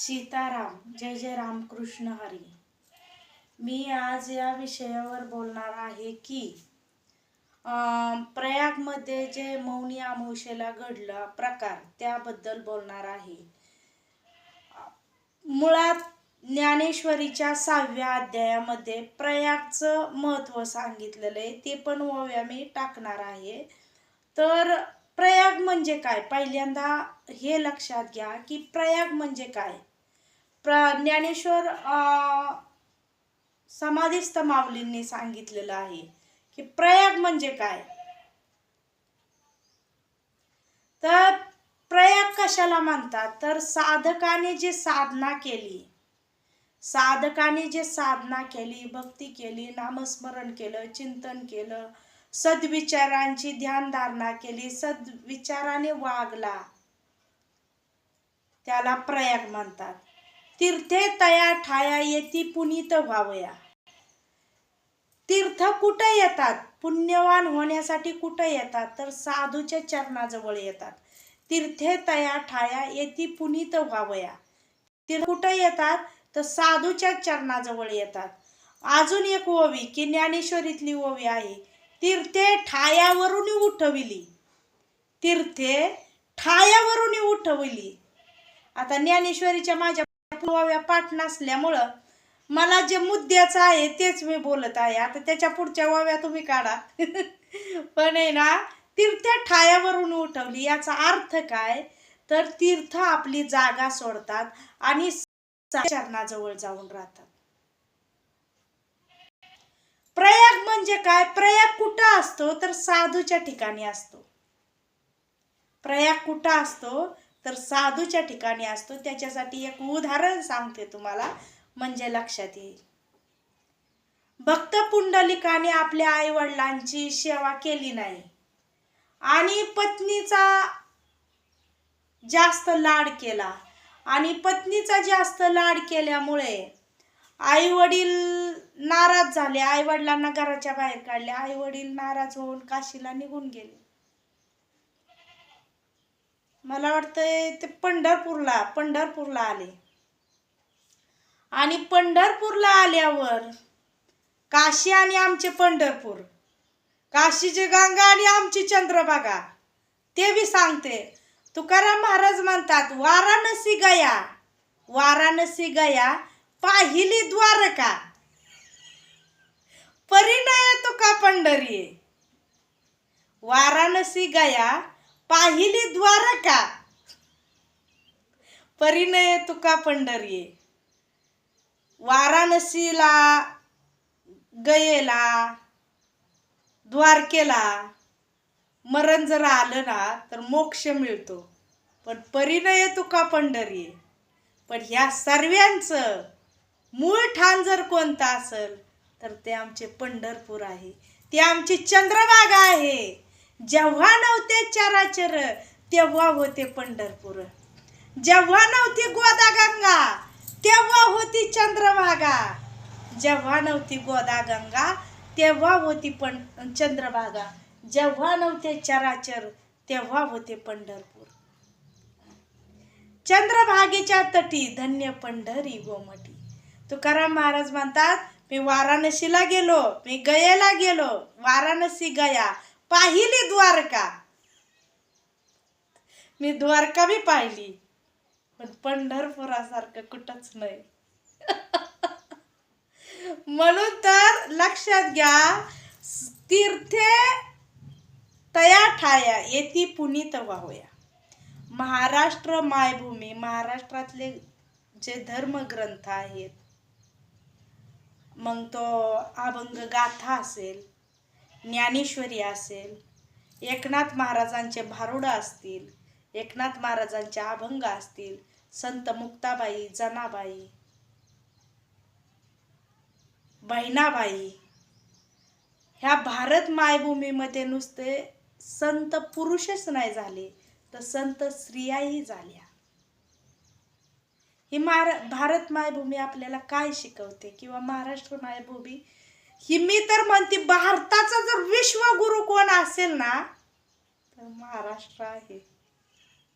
सीताराम जय जय रामकृष्ण हरी. मी आज या विषयावर बोलणार आहे की प्रयागमध्ये जे मौनी अमावशेला घडला प्रकार त्याबद्दल बोलणार आहे. मुळात ज्ञानेश्वरीच्या सहाव्या अध्यायामध्ये प्रयागचं महत्त्व सांगितलेलं आहे ते पण ओव्या मी टाकणार आहे. तर प्रयाग म्हणजे काय? पहिल्यांदा हे लक्षात घ्या की प्रयाग म्हणजे काय? प्र ज्ञानेश्वर समाधीस्थ समाधिस्थ माऊलींनी सांगितलेलं आहे की प्रयाग म्हणजे काय? तर प्रयाग कशाला म्हणतात? तर साधकाने जी साधना केली साधकाने जे साधना केली भक्ती केली नामस्मरण केलं चिंतन केलं सद्विचारांची ध्यानधारणा केली सद्विचाराने वागला त्याला प्रयाग म्हणतात. तीर्थे तया ठाया येती पुनीत व्हावया. तीर्थ कुठं येतात? पुण्यवान होण्यासाठी कुठं येतात? तर साधूच्या चरणाजवळ येतात. तीर्थे तया ठाया येती पुनीत व्हावया. तीर्थ कुठं येतात? तर साधूच्या चरणाजवळ येतात. अजून एक ओवी की ज्ञानेश्वरीतली ओवी आहे. तीर्थे ठायावरून उठविली. तीर्थे ठायावरून उठविली. आता ज्ञानेश्वरीच्या माझ्या ओव्या पाठ नसल्यामुळं मला जे मुद्द्याचं आहे तेच मी बोलत आहे. आता त्याच्या पुढच्या वाव्या तुम्ही काढा. पण आहे ना तीर्थ ठायावरून उठवली. याचा अर्थ काय? तर तीर्थ आपली जागा सोडतात आणि चरणाजवळ जाऊन राहतात. प्रयाग म्हणजे काय? प्रयाग कुठं असतो? तर साधूच्या ठिकाणी असतो. प्रयाग कुठं असतो? तर साधूच्या ठिकाणी असतो. त्याच्यासाठी एक उदाहरण सांगते तुम्हाला म्हणजे लक्षात येईल. भक्त पुंडलिकाने आपल्या आई वडिलांची सेवा केली नाही. आणि पत्नीचा जास्त लाड केला. आणि पत्नीचा जास्त लाड केल्यामुळे आई वडील नाराज झाले. आई वडिलांना घराच्या बाहेर काढले. आई वडील नाराज होऊन काशीला निघून गेले. मला वाटतंय ते पंढरपूरला पंढरपूरला आले. आणि पंढरपूरला आल्यावर काशी आणि आमचे पंढरपूर काशीची गंगा आणि आमची चंद्रभागा ते बी सांगते. तुकाराम महाराज म्हणतात वाराणसी गया वाराणसी गया पाहिली द्वारका परिणय तुका पंढरी. वाराणसी गया पाहिली द्वारका. परिणय तुका पंढरी वाराणसीला गयेला द्वारकेला मरण जर आलं ना तर मोक्ष मिळतो. पण परिणय तुका पंढरी पण ह्या सर्वांचं मूळ ठाण जर कोणतं असेल तर ते आमचे पंढरपूर आहे. ते आमची चंद्रभागा आहे. जेव्हा नव्हते चराचर तेव्हा होते पंढरपूर. जेव्हा नव्हती गोदा गंगा तेव्हा होती चंद्रभागा. जेव्हा नव्हती गोदा गंगा तेव्हा होती पण चंद्रभागा. जेव्हा नव्हते चराचर तेव्हा होते पंढरपूर. चंद्रभागेच्या तटी धन्य पंढरी गोमटी तुकाराम महाराज म्हणतात मी वाराणसीला गेलो मी गयेला गेलो वाराणसी गया पाहिली द्वारका. मी द्वारका बी पाहिली. पण पंढरपुरासारखं कुठंच नाही. म्हणून तर लक्षात घ्या तीर्थे तया ठाया येती पुनीत वाहूया महाराष्ट्र मायभूमी महाराष्ट्रातले जे धर्मग्रंथ आहेत मग तो अभंग गाथा असेल ज्ञानेश्वरी असेल एकनाथ महाराजांचे भारुड असतील एकनाथ महाराजांचे अभंग असतील संत मुक्ताबाई जनाबाई बहिणाबाई ह्या भारत मायभूमीमध्ये नुसते संत पुरुषच नाही झाले तर संत स्त्रियाही झाल्या. ही मार भारत मायभूमी आपल्याला काय शिकवते किंवा महाराष्ट्र मायभूमी ही मी तर म्हणते भारताचा जर विश्वगुरु कोण असेल ना तर महाराष्ट्र आहे.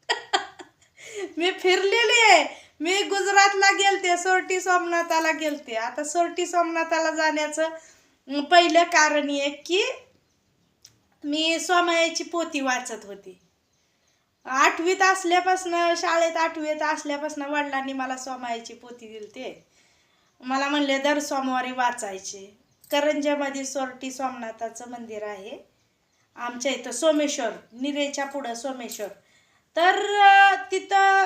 मी फिरलेली आहे. मी गुजरातला गेलते सोरटी सोमनाथाला गेलते. आता सोरटी सोमनाथाला जाण्याचं पहिलं कारण आहे की मी सोमयाची पोती वाचत होती. आठवीत असल्यापासनं शाळेत आठवीत असल्यापासनं वडिलांनी मला सोमायाची पोती दिली ते मला म्हणले दर सोमवारी वाचायचे. करंजामध्ये सोरटी सोमनाथाचं मंदिर आहे. आमच्या इथं सोमेश्वर निरेच्या पुढं सोमेश्वर. तर तिथं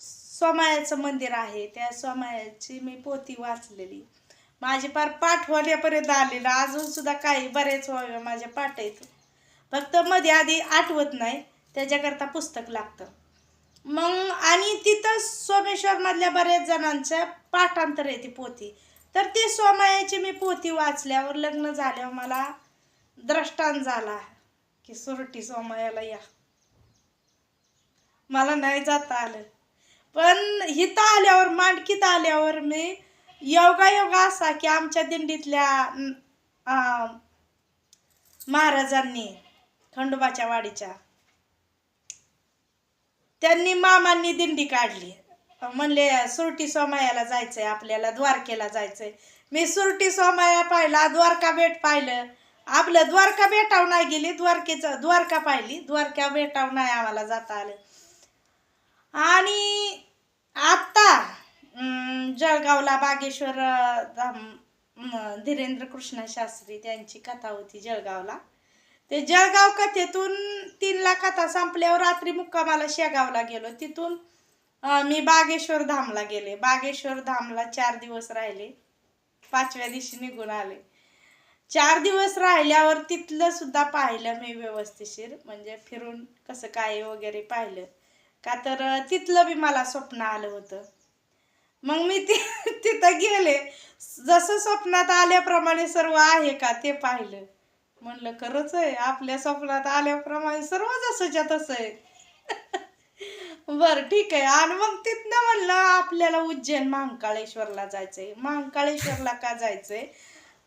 सोमायाचं मंदिर आहे. त्या सोमायाची मी पोती वाचलेली. माझी पार पाठ होण्यापर्यंत आलेलं. अजून सुद्धा काही बरेच व्हावे माझ्या पाठ आहेत फक्त मध्ये आधी आठवत नाही. त्याच्याकरता पुस्तक लागतं. मग आणि तिथं सोमेश्वरमधल्या बऱ्याच जणांचं पाठांतर आहे ती तर ते सोमायाची मी पोथी वाचल्यावर लग्न झाल्यावर मला द्रष्टान झाला की सुरटी सोमायाला या. मला नाही जाता आलं. पण हिथं आल्यावर मांडकीत आल्यावर मी योगा योगा असा की आमच्या दिंडीतल्या महाराजांनी खंडोबाच्या वाडीच्या त्यांनी मामांनी दिंडी काढली. म्हणले सुरटी सोमायाला जायचंय आपल्याला द्वारकेला जायचंय. मी सुरटी सोमाया पाहिला द्वारका बेट पाहिलं. आपलं द्वारका बेटाव नाही गेली द्वारकेचं द्वारका पाहिली. द्वारका बेटाव नाही आम्हाला जाता आलं. आणि आत्ता जळगावला बागेश्वर धाम, धीरेंद्र कृष्ण शास्त्री त्यांची कथा होती जळगावला. ते जळगाव कथेतून तीनला कथा संपल्यावर रात्री मुक्कामाला शेगावला गेलो. तिथून मी बागेश्वर धामला गेले. बागेश्वर धामला चार दिवस राहिले. पाचव्या दिवशी निघून आले. चार दिवस राहिल्यावर तिथलं सुद्धा पाहिलं मी व्यवस्थिशीर म्हणजे फिरून कसं काय वगैरे पाहिलं. का तर तिथलं बी मला स्वप्न आलं होतं. मग मी ति तिथं गेले. जसं स्वप्नात आल्याप्रमाणे सर्व आहे का ते पाहिलं. म्हणलं खरंच आहे. आपल्या स्वप्नात आल्याप्रमाणे सर्व जसंच्या तसं आहे. बर ठीक आहे. आणि मग तिथनं म्हणलं आपल्याला उज्जैन महाकाळेश्वरला जायचंय. महाकाळेश्वरला का जायचंय?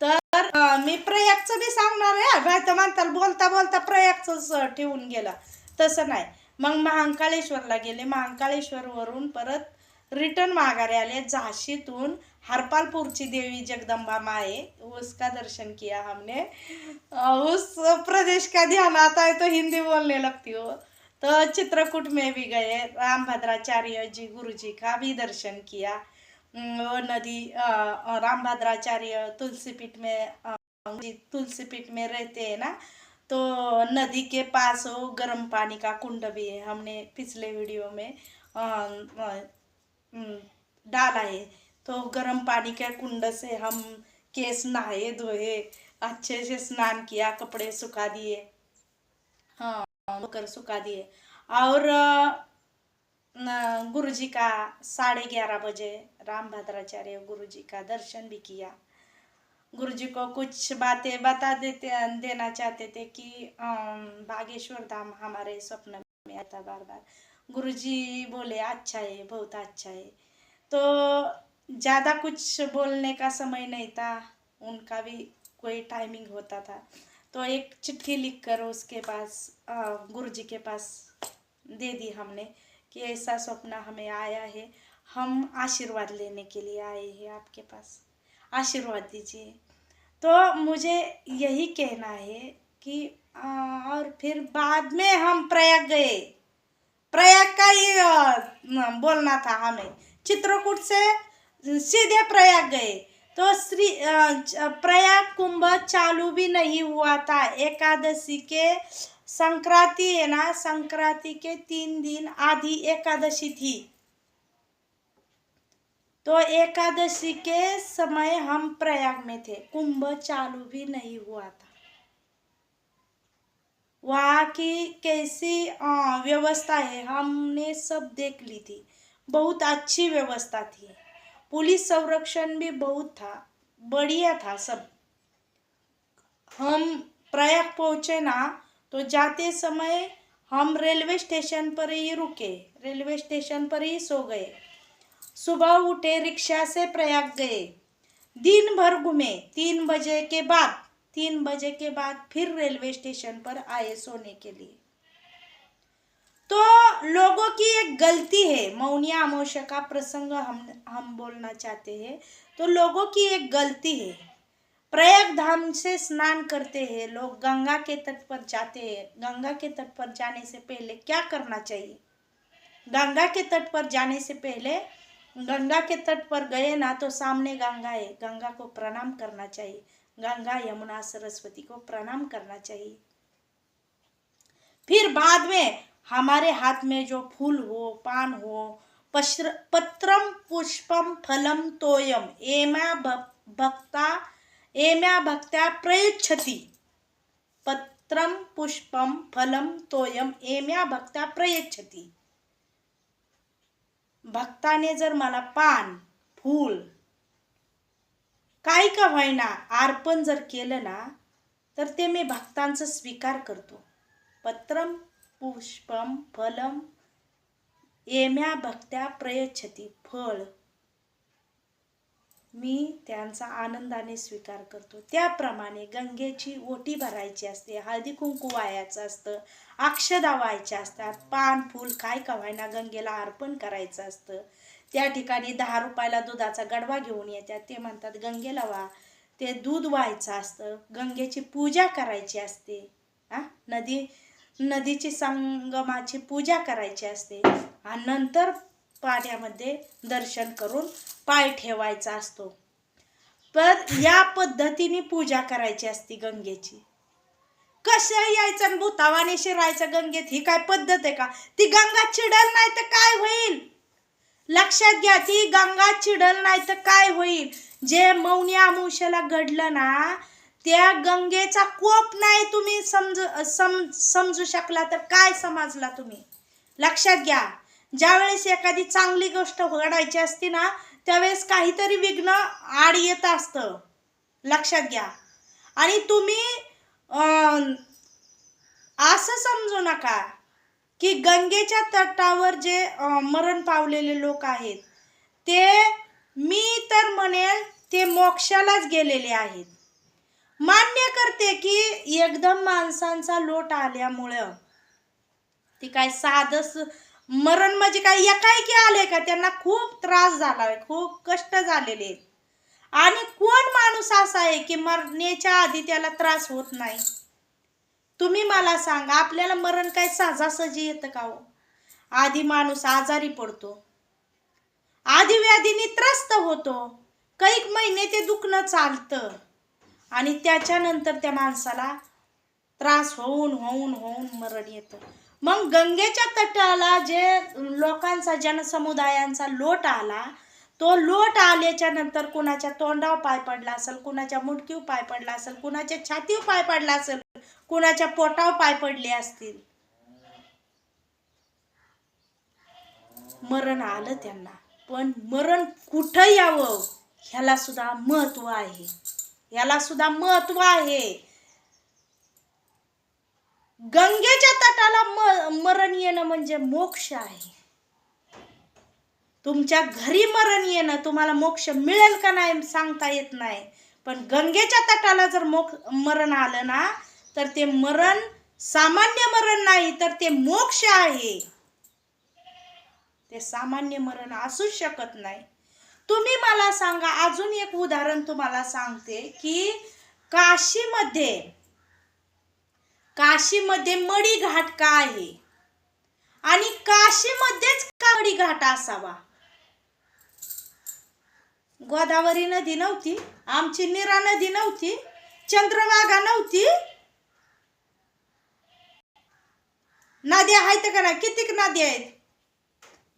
तर मी प्रयागचं बी सांगणार आहे नाही तर म्हणताल बोलता बोलता प्रयागच ठेवून गेला. तसं नाही. मग महाकाळेश्वरला गेले. महाकाळेश्वरवरून परत रिटर्न माघारी आले झाशीतून हरपालपूरची देवी जगदंबा माये. उसका दर्शन किया हमने. अ, उस प्रदेश का ध्यान आता है तो हिंदी बोलने लगती हो. तो चित्रकूट में भी गए राम भद्राचार्य जी गुरु जी का भी दर्शन किया। वो नदी राम भद्राचार्य तुलसी पीठ में तुलसी पीठ में रहते हैं ना तो नदी के पास वो गर्म पानी का कुंड भी है, हमने पिछले वीडियो में डाला है। तो गर्म पानी के कुंड से हम केस नहाए, धोए, अच्छे से स्नान किया, कपड़े सुखा दिए। हाँ। कर सुखा दिए और गुरु जी का साढ़े ग्यारह बजे राम भद्राचार्य गुरु जी का दर्शन भी किया. गुरु जी को कुछ बातें बता देते, देना चाहते थे कि बागेश्वर धाम हमारे स्वप्न में आता बार बार गुरु जी बोले अच्छा है, बहुत अच्छा है. तो ज़्यादा कुछ बोलने का समय नहीं था, उनका भी कोई टाइमिंग होता था. तो एक चिट्ठी लिख कर उसके पास गुरु जी के पास दे दी हमने कि ऐसा स्वप्न हमें आया है हम आशीर्वाद लेने के लिए आए हैं आपके पास। आशीर्वाद दीजिए। तो मुझे यही कहना है कि आ, और फिर बाद में हम प्रयाग गए। प्रयाग का ही बोलना था हमें। चित्रकूट से सीधे प्रयाग गए। तो श्री प्रयाग कुंभ चालू भी नहीं हुआ था। एकादशी के संक्रांति है ना, संक्रांति के तीन दिन आधी एकादशी थी। तो एकादशी के समय हम प्रयाग में थे। कुंभ चालू भी नहीं हुआ था। वहाँ की कैसी व्यवस्था है, हमने सब देख ली थी। बहुत अच्छी व्यवस्था थी। पुलिस संरक्षण भी बहुत था, बढ़िया था सब। हम प्रयाग पहुँचे ना तो जाते समय हम रेलवे स्टेशन पर ही रुके, रेलवे स्टेशन पर ही सो गए। सुबह उठे रिक्शा से प्रयाग गए। दिन भर घूमे, तीन बजे के बाद, तीन बजे के बाद फिर रेलवे स्टेशन पर आए सोने के लिए। तो लोगों की एक गलती है, मौनिया अमावस्या का प्रसंग हम हम बोलना चाहते हैं तो लोगों की एक गलती है। प्रयाग धाम से स्नान करते हैं लोग, गंगा के तट पर जाते हैं। गंगा के तट पर जाने से पहले क्या करना चाहिए? गंगा के तट पर जाने से पहले, गंगा के तट पर गए ना तो सामने गंगा है। गंगा को प्रणाम करना चाहिए। गंगा यमुना सरस्वती को प्रणाम करना चाहिए। फिर बाद में हमारे हाथ में जो फूल हो पान हो पश्र पत्रम पुष्पम फलम तोयम। एम्या भ- भक्ता एम्या भक्त्या प्रयच्छति। पत्रम पुष्पम फलम तोयम। एम्या भक्त्या प्रयच्छति। भक्ताने जर मला पान फूल काही का होईना अर्पण जर केलं ना तर ते मी भक्तांचं स्वीकार करतो. पत्रम पुष्पम फलम येम्या भक्त्या प्रयच्छती फळ. मी त्यांचा आनंदाने स्वीकार करतो. त्याप्रमाणे गंगेची ओटी भरायची असते हळदी कुंकू वायाचं असतं अक्षदा व्हायच्या असतात पान फूल काय का व्हायना गंगेला अर्पण करायचं असतं. त्या ठिकाणी दहा रुपयाला दुधाचा गडवा घेऊन येतात. ते म्हणतात गंगेला वा ते दूध व्हायचं असतं. गंगेची पूजा करायची असते. हा नदी नदीची संगमाची पूजा करायची असते. आणि नंतर पाण्यामध्ये दर्शन करून पाय ठेवायचा असतो. पण या पद्धतीने पूजा करायची असते गंगेची. कसं यायचं आणि भूतावाने शिरायचं गंगेत ही काय पद्धत आहे का? ती गंगा चिडल नाही तर काय होईल? लक्षात घ्या ती गंगा चिडल नाही तर काय होईल? जे मौनी अमावस्याला घडलं ना त्या गंगेचा कोप नाही तुम्ही समजू सम समजू शकला तर काय समजला तुम्ही? लक्षात घ्या. ज्यावेळेस एखादी चांगली गोष्ट घडायची असते ना त्यावेळेस काहीतरी विघ्न आड येत असतं. लक्षात घ्या. आणि तुम्ही असं समजू नका की गंगेच्या तटावर जे मरण पावलेले लोक आहेत ते मी तर म्हणेल ते मोक्षालाच गेलेले आहेत. मान्य करते की एकदम माणसांचा लोट आल्यामुळं ती काय साधस मरण म्हणजे काय? एकाएकी आले का? त्यांना खूप त्रास झाला खूप कष्ट झालेले आहेत. आणि कोण माणूस असा आहे की मरण्याच्या आधी त्याला त्रास होत नाही? तुम्ही मला सांगा आपल्याला मरण काय सहजासहजी येतं का हो? आधी माणूस आजारी पडतो. आधी व्याधीने त्रस्त होतो. कैक महिने ते दुखणं चालतं. आणि त्याच्यानंतर त्या माणसाला त्रास होऊन होऊन होऊन मरण येतं. मग गंगेच्या तटाला जे लोकांचा जनसमुदायांचा लोट आला तो लोट आल्याच्यानंतर कुणाच्या तोंडावर पाय पडला असेल कुणाच्या मुटकीव पाय पडला असेल कुणाच्या छातीव पाय पडला असेल कुणाच्या पोटावर पाय पडले असतील? मरण आलं त्यांना. पण मरण कुठं यावं? ह्याला सुद्धा महत्त्व आहे. याला सुद्धा महत्त्व आहे. गंगेच्या तटाला म मरण येणं म्हणजे मोक्ष आहे. तुमच्या घरी मरण येणं तुम्हाला मोक्ष मिळेल का नाही सांगता येत नाही. पण गंगेच्या तटाला जर मोक्ष मरण आलं ना तर ते मरण सामान्य मरण नाही तर ते मोक्ष आहे. ते सामान्य मरण असूच शकत नाही. तुम्ही मला सांगा अजून एक उदाहरण तुम्हाला सांगते की काशीमध्ये काशीमध्ये मडी घाट का आहे? आणि काशीमध्येच का मडी घाट असावा? गोदावरी नदी नव्हती आमची नीरा नदी नव्हती चंद्रभागा नव्हती. नद्या आहेत का ना कितीक नद्या आहेत?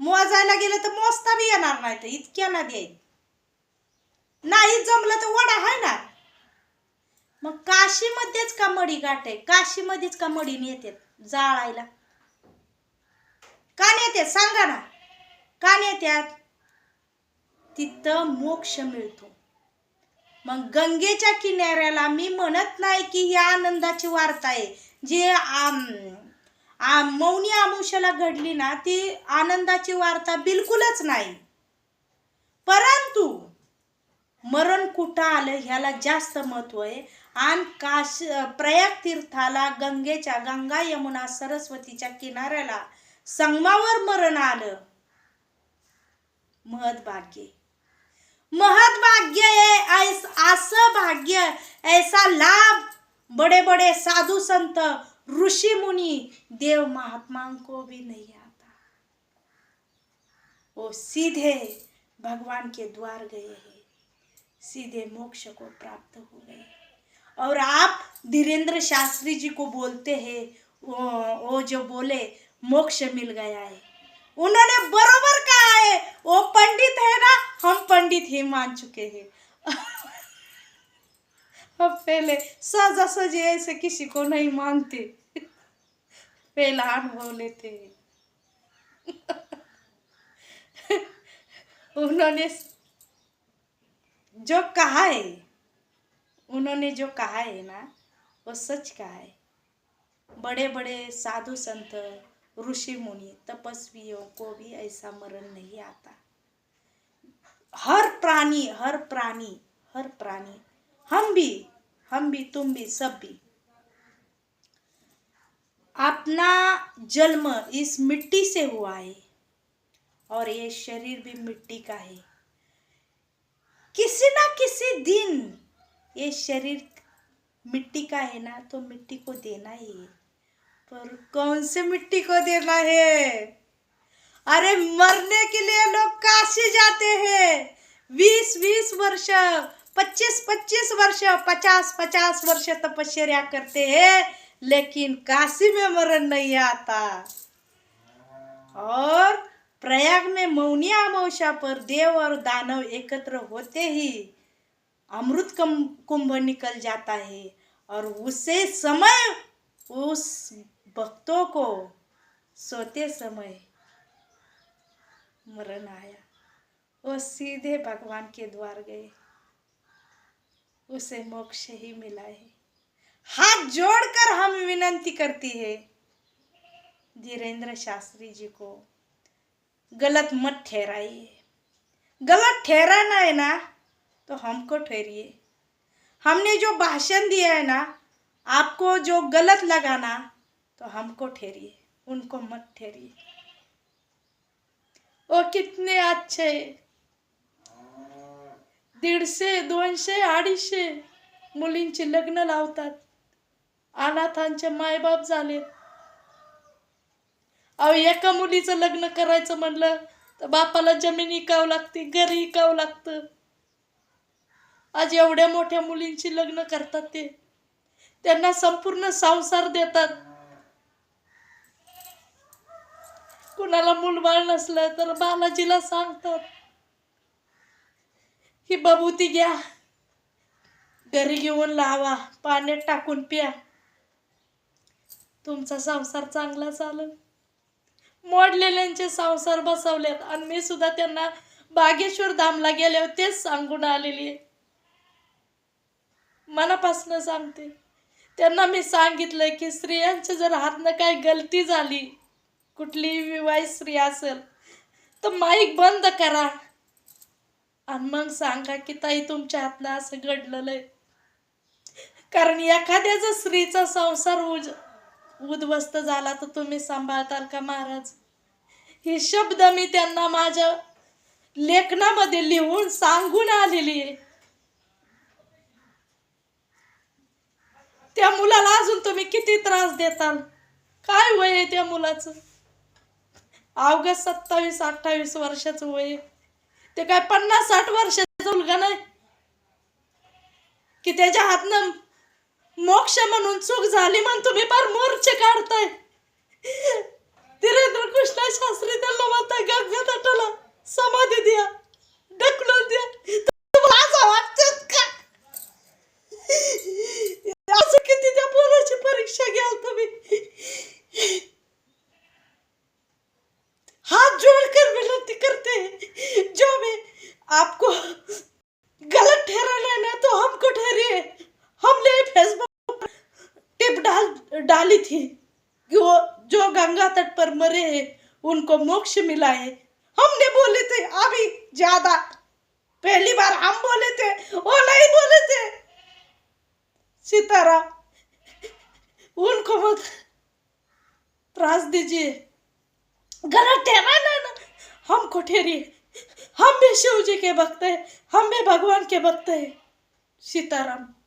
मोजायला गेलं तर मोजता बी येणार नाही तर इतक्या नदी आहेत. नाही जमलं तर वडा आहे ना. मग काशीमध्येच का मडी गाठ आहे? काशीमध्येच का मडी नेतात? जाळायला. का नेतात? सांगा ना. का नेत्यात? तिथं मोक्ष मिळतो. मग गंगेच्या किनाऱ्याला मी म्हणत नाही की ही आनंदाची वार्ता आहे. जी आम, आ, मौनी आमुष्याला घडली ना ती आनंदाची वार्ता बिलकुलच नाही. परंतु मरण कुठं आलं ह्याला जास्त महत्त्व आहे. आणि काश प्रयाग तीर्थाला गंगेच्या गंगा यमुना सरस्वतीच्या किनाऱ्याला संगमावर मरण आलं. महत भाग्य. महत भाग्य ऐस असं भाग्य ऐसा लाभ बड़े बड़े साधू संत ऋषि मुनि देव महात्माओं को भी नहीं आता। वो सीधे भगवान के द्वार गए हैं। सीधे मोक्ष को प्राप्त हो गए और आप धीरेन्द्र शास्त्री जी को बोलते हैं, वो वो जो बोले, मोक्ष मिल गया है। उन्होंने बरोबर कहा है, वो पंडित है ना, हम पंडित ही मान चुके हैं। पहले सजा सजी ऐसे किसी को नहीं मानते. पहला अनुभव लेते हैं उन्होंने जो कहा है उन्होंने जो कहा है ना वो सच कहा है बड़े बड़े साधु संत ऋषि मुनि तपस्वियों को भी ऐसा मरण नहीं आता. हर प्राणी हर प्राणी हर प्राणी हम भी हम भी, तुम भी, सब भी। अपना जन्म इस मिट्टी से हुआ है और ये शरीर भी मिट्टी का है। किसी ना किसी दिन ये शरीर मिट्टी का है ना तो मिट्टी को देना ही है। पर कौन से मिट्टी को देना है? अरे मरने के लिए लोग काशी जाते हैं। बीस बीस वर्ष पच्चीस पच्चीस वर्ष, पचास पचास वर्ष तपस्या करते हैं, लेकिन काशी में मरण नहीं आता। और प्रयाग में मौनी अमावस्या पर देव और दानव एकत्र होते ही अमृत कुंभ निकल जाता है। और उसे समय, उस भक्तों को सोते समय मरण आया। वो सीधे भगवान के द्वार गए। उसे मोक्ष ही मिला है। हाथ जोड़कर हम विनंती करती है, धीरेन्द्र शास्त्री जी को, गलत मत ठहराइए। गलत ठहराना है ना तो हमको ठहरिए। हमने जो भाषण दिया है ना, आपको जो गलत लगाना तो हमको ठहरिए, उनको मत ठहरिए। वो कितने अच्छे दीडशे दोनशे अडीचशे मुलींची लग्न लावतात. अनाथांचे मायबाप झाले. अहो एका मुलीचं लग्न करायचं म्हणलं तर बापाला जमीन इकावं लागते घर इकावं लागतं. आज एवढ्या मोठ्या मुलींची लग्न करतात ते. त्यांना संपूर्ण संसार देतात. कुणाला मूलबाळ नसलं तर बालाजीला सांगतात. ही बबूती घ्या. घरी घेऊन लावा पाण्यात टाकून प्या. तुमचा संसार चांगला चालल. मोडलेल्यांचे संसार बसवलेत आणि मी सुद्धा त्यांना बागेश्वर धामला गेले तेच सांगून आलेली आहे. मनापासून सांगते. त्यांना मी सांगितलं की स्त्रियांच्या जर हातनं काही गलती झाली कुठलीही विवाहित स्त्री असेल तर माईक बंद करा. आणि मग सांगा की ताई तुमच्या हातनं असं घडलेलं आहे कारण एखाद्या जर स्त्रीचा संसार उज उद्ध्वस्त झाला तर तुम्ही सांभाळताल का महाराज? हे शब्द मी त्यांना माझ्या लेखनामध्ये लिहून सांगून आलेली आहे. त्या मुलाला अजून तुम्ही किती त्रास देताल? काय वय आहे त्या मुलाचं? अवघ्या सत्तावीस अठ्ठावीस वर्षाचं वय आहे. ते काय पन्नास साठ वर्षाचा मुलगा नाही की त्याच्या हातनं मोक्ष म्हणून चूक झाली म्हणून तुम्ही फार मोर्चे काढताय? धीरेंद्र कृष्ण शास्त्री त्यांना म्हणताय गंगा तटाला समाधी द्या ढकलून द्या आपको गलत ठहराना है ना तो हमको ठहरिए। हमने फेसबुक पर टिप डाल, डाली थी कि वो जो गंगा तट पर मरे हैं, उनको मोक्ष मिला है। हमने बोले थे, अभी ज़्यादा। पहली बार हम बोले थे, वो नहीं बोले थे। सितारा, उनको मत त्रास दीजिए। गलत ठहराना ना हमको ठहरिए। हम भी शिव जी के भक्त हैं हम भी भगवान के भक्त हैं। सीताराम।